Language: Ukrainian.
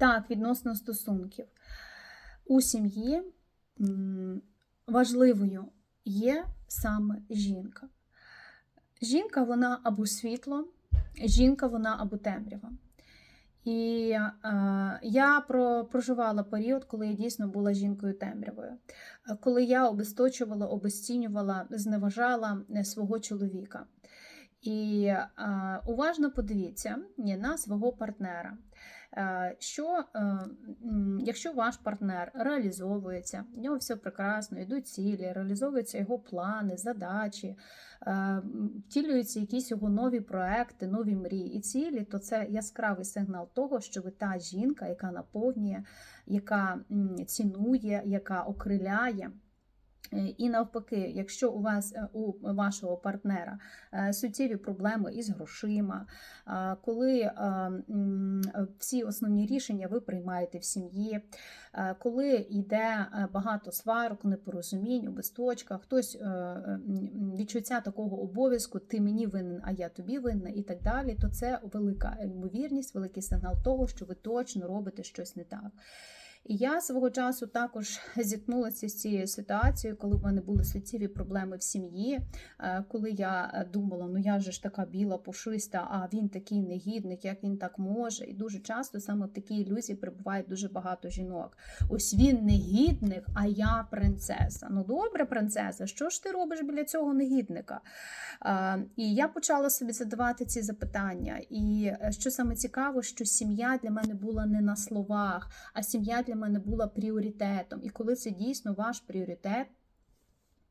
Так, відносно стосунків. У сім'ї важливою є саме жінка. Жінка вона або світло, жінка вона або темрява. І е, я про, проживала період, коли я дійсно була жінкою темрявою, коли я обесточувала, обесцінювала, зневажала е, свого чоловіка. І е, уважно подивіться на свого партнера. Е, Що е, якщо ваш партнер реалізовується, в нього все прекрасно, йдуть цілі, реалізовуються його плани, задачі, втілюються якісь його нові проекти, нові мрії і цілі, то це яскравий сигнал того, що ви та жінка, яка наповнює, яка цінує, яка окриляє. Е, І навпаки, якщо у вас е, у вашого партнера е, суттєві проблеми із грошима, коли всі основні рішення ви приймаєте в сім'ї, коли йде багато сварок, непорозумінь, у безточках, хтось відчуття такого обов'язку, ти мені винен, а я тобі винна, і так далі, то це велика ймовірність, великий сигнал того, що ви точно робите щось не так. І я свого часу також зіткнулася з цією ситуацією, коли в мене були суттєві проблеми в сім'ї, е, коли я е, думала, ну я же ж така біла, пушиста, а він такий негідник, як він так може. І дуже часто саме в такій ілюзії перебуває дуже багато жінок. Ось він негідник, а я принцеса. Ну добре, принцеса, що ж ти робиш біля цього негідника? Е, І я почала собі задавати ці запитання. І що саме цікаво, що сім'я для мене була не на словах, а сім'я для мене була пріоритетом. І коли це дійсно ваш пріоритет,